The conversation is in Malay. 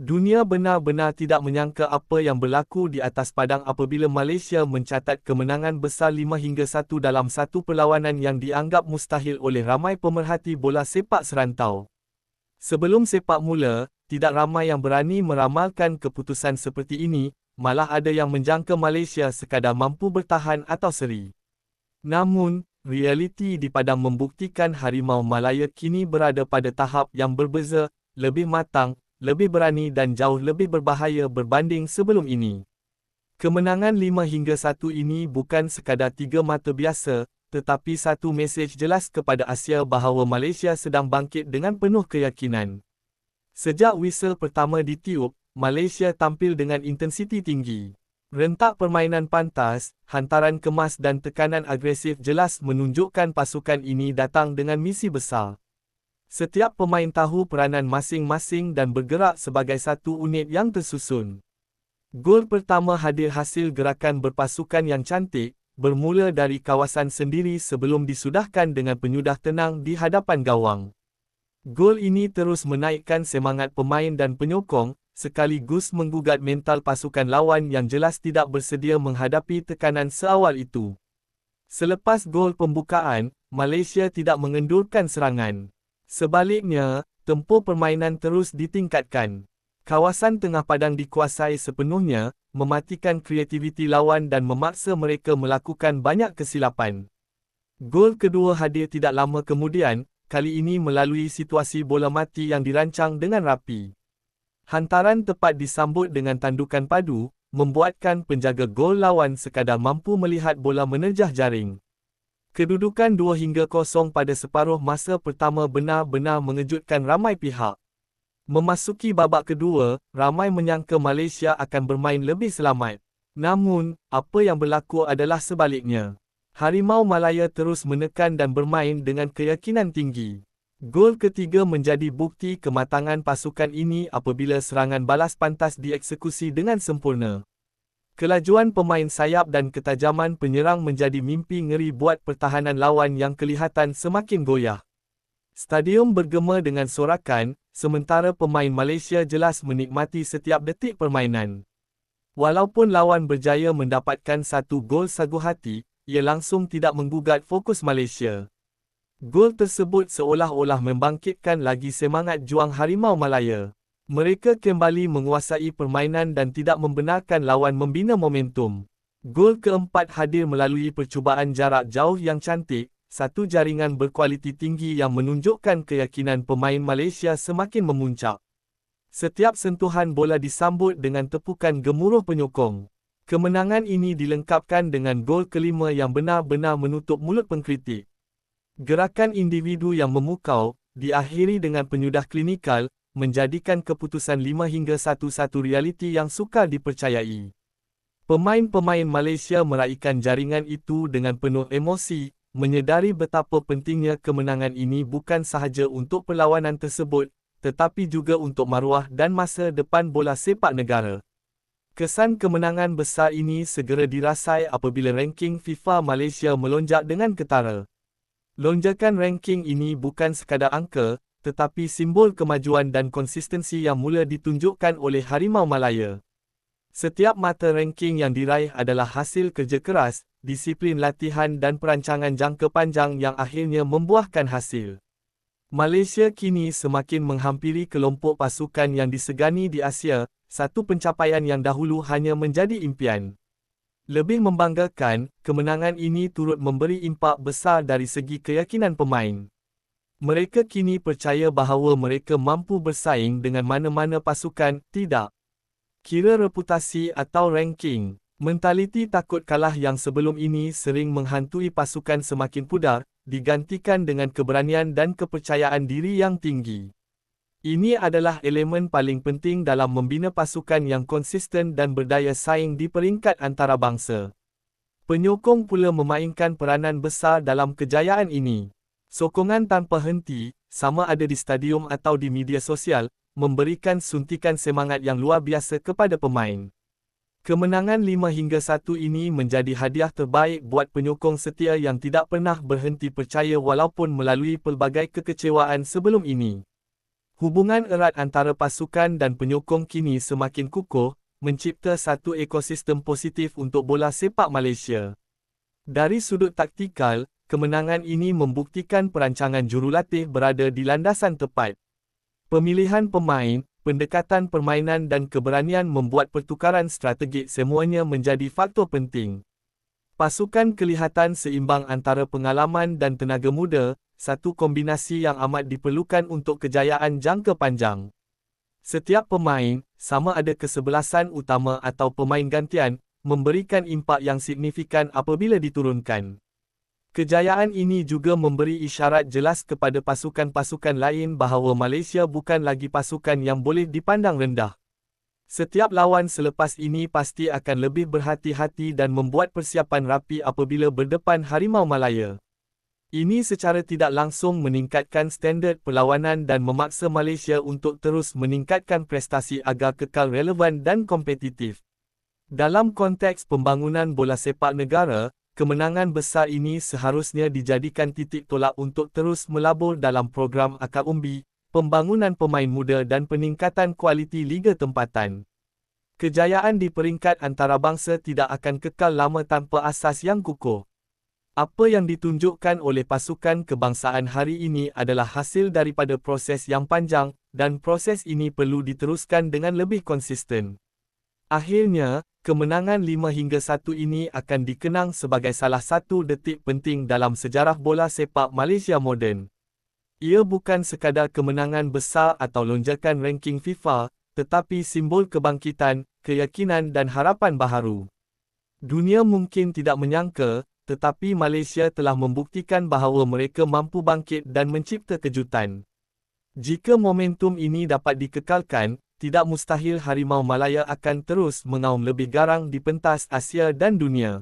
Dunia benar-benar tidak menyangka apa yang berlaku di atas padang apabila Malaysia mencatat kemenangan besar 5 hingga 1 dalam satu perlawanan yang dianggap mustahil oleh ramai pemerhati bola sepak serantau. Sebelum sepak mula, tidak ramai yang berani meramalkan keputusan seperti ini, malah ada yang menjangka Malaysia sekadar mampu bertahan atau seri. Namun, realiti di padang membuktikan Harimau Malaya kini berada pada tahap yang berbeza, lebih matang, lebih berani dan jauh lebih berbahaya berbanding sebelum ini. Kemenangan 5 hingga 1 ini bukan sekadar tiga mata biasa, tetapi satu mesej jelas kepada Asia bahawa Malaysia sedang bangkit dengan penuh keyakinan. Sejak whistle pertama ditiup, Malaysia tampil dengan intensiti tinggi. Rentak permainan pantas, hantaran kemas dan tekanan agresif jelas menunjukkan pasukan ini datang dengan misi besar. Setiap pemain tahu peranan masing-masing dan bergerak sebagai satu unit yang tersusun. Gol pertama hadir hasil gerakan berpasukan yang cantik, bermula dari kawasan sendiri sebelum disudahkan dengan penyudah tenang di hadapan gawang. Gol ini terus menaikkan semangat pemain dan penyokong, sekaligus menggugat mental pasukan lawan yang jelas tidak bersedia menghadapi tekanan seawal itu. Selepas gol pembukaan, Malaysia tidak mengendurkan serangan. Sebaliknya, tempoh permainan terus ditingkatkan. Kawasan tengah padang dikuasai sepenuhnya, mematikan kreativiti lawan dan memaksa mereka melakukan banyak kesilapan. Gol kedua hadir tidak lama kemudian, kali ini melalui situasi bola mati yang dirancang dengan rapi. Hantaran tepat disambut dengan tandukan padu, membuatkan penjaga gol lawan sekadar mampu melihat bola menerjah jaring. Kedudukan 2 hingga 0 pada separuh masa pertama benar-benar mengejutkan ramai pihak. Memasuki babak kedua, ramai menyangka Malaysia akan bermain lebih selamat. Namun, apa yang berlaku adalah sebaliknya. Harimau Malaya terus menekan dan bermain dengan keyakinan tinggi. Gol ketiga menjadi bukti kematangan pasukan ini apabila serangan balas pantas dieksekusi dengan sempurna. Kelajuan pemain sayap dan ketajaman penyerang menjadi mimpi ngeri buat pertahanan lawan yang kelihatan semakin goyah. Stadium bergema dengan sorakan, sementara pemain Malaysia jelas menikmati setiap detik permainan. Walaupun lawan berjaya mendapatkan satu gol sagu hati, ia langsung tidak menggugat fokus Malaysia. Gol tersebut seolah-olah membangkitkan lagi semangat juang Harimau Malaya. Mereka kembali menguasai permainan dan tidak membenarkan lawan membina momentum. Gol keempat hadir melalui percubaan jarak jauh yang cantik, satu jaringan berkualiti tinggi yang menunjukkan keyakinan pemain Malaysia semakin memuncak. Setiap sentuhan bola disambut dengan tepukan gemuruh penyokong. Kemenangan ini dilengkapkan dengan gol kelima yang benar-benar menutup mulut pengkritik. Gerakan individu yang memukau, diakhiri dengan penyudah klinikal, menjadikan keputusan 5 hingga 1 satu realiti yang sukar dipercayai. Pemain-pemain Malaysia meraihkan jaringan itu dengan penuh emosi, menyedari betapa pentingnya kemenangan ini bukan sahaja untuk perlawanan tersebut, tetapi juga untuk maruah dan masa depan bola sepak negara. Kesan kemenangan besar ini segera dirasai apabila ranking FIFA Malaysia melonjak dengan ketara. Lonjakan ranking ini bukan sekadar angka, tetapi simbol kemajuan dan konsistensi yang mula ditunjukkan oleh Harimau Malaya. Setiap mata ranking yang diraih adalah hasil kerja keras, disiplin latihan dan perancangan jangka panjang yang akhirnya membuahkan hasil. Malaysia kini semakin menghampiri kelompok pasukan yang disegani di Asia, satu pencapaian yang dahulu hanya menjadi impian. Lebih membanggakan, kemenangan ini turut memberi impak besar dari segi keyakinan pemain. Mereka kini percaya bahawa mereka mampu bersaing dengan mana-mana pasukan, tidak. Kira reputasi atau ranking, mentaliti takut kalah yang sebelum ini sering menghantui pasukan semakin pudar, digantikan dengan keberanian dan kepercayaan diri yang tinggi. Ini adalah elemen paling penting dalam membina pasukan yang konsisten dan berdaya saing di peringkat antarabangsa. Penyokong pula memainkan peranan besar dalam kejayaan ini. Sokongan tanpa henti, sama ada di stadium atau di media sosial, memberikan suntikan semangat yang luar biasa kepada pemain. Kemenangan 5 hingga 1 ini menjadi hadiah terbaik buat penyokong setia yang tidak pernah berhenti percaya walaupun melalui pelbagai kekecewaan sebelum ini. Hubungan erat antara pasukan dan penyokong kini semakin kukuh, mencipta satu ekosistem positif untuk bola sepak Malaysia. Dari sudut taktikal, kemenangan ini membuktikan perancangan jurulatih berada di landasan tepat. Pemilihan pemain, pendekatan permainan dan keberanian membuat pertukaran strategik semuanya menjadi faktor penting. Pasukan kelihatan seimbang antara pengalaman dan tenaga muda, satu kombinasi yang amat diperlukan untuk kejayaan jangka panjang. Setiap pemain, sama ada kesebelasan utama atau pemain gantian, memberikan impak yang signifikan apabila diturunkan. Kejayaan ini juga memberi isyarat jelas kepada pasukan-pasukan lain bahawa Malaysia bukan lagi pasukan yang boleh dipandang rendah. Setiap lawan selepas ini pasti akan lebih berhati-hati dan membuat persiapan rapi apabila berdepan Harimau Malaya. Ini secara tidak langsung meningkatkan standard perlawanan dan memaksa Malaysia untuk terus meningkatkan prestasi agar kekal relevan dan kompetitif. Dalam konteks pembangunan bola sepak negara, kemenangan besar ini seharusnya dijadikan titik tolak untuk terus melabur dalam program akar umbi, pembangunan pemain muda dan peningkatan kualiti liga tempatan. Kejayaan di peringkat antarabangsa tidak akan kekal lama tanpa asas yang kukuh. Apa yang ditunjukkan oleh pasukan kebangsaan hari ini adalah hasil daripada proses yang panjang dan proses ini perlu diteruskan dengan lebih konsisten. Akhirnya, kemenangan 5 hingga 1 ini akan dikenang sebagai salah satu detik penting dalam sejarah bola sepak Malaysia moden. Ia bukan sekadar kemenangan besar atau lonjakan ranking FIFA, tetapi simbol kebangkitan, keyakinan dan harapan baharu. Dunia mungkin tidak menyangka, tetapi Malaysia telah membuktikan bahawa mereka mampu bangkit dan mencipta kejutan. Jika momentum ini dapat dikekalkan, tidak mustahil Harimau Malaya akan terus mengaum lebih garang di pentas Asia dan dunia.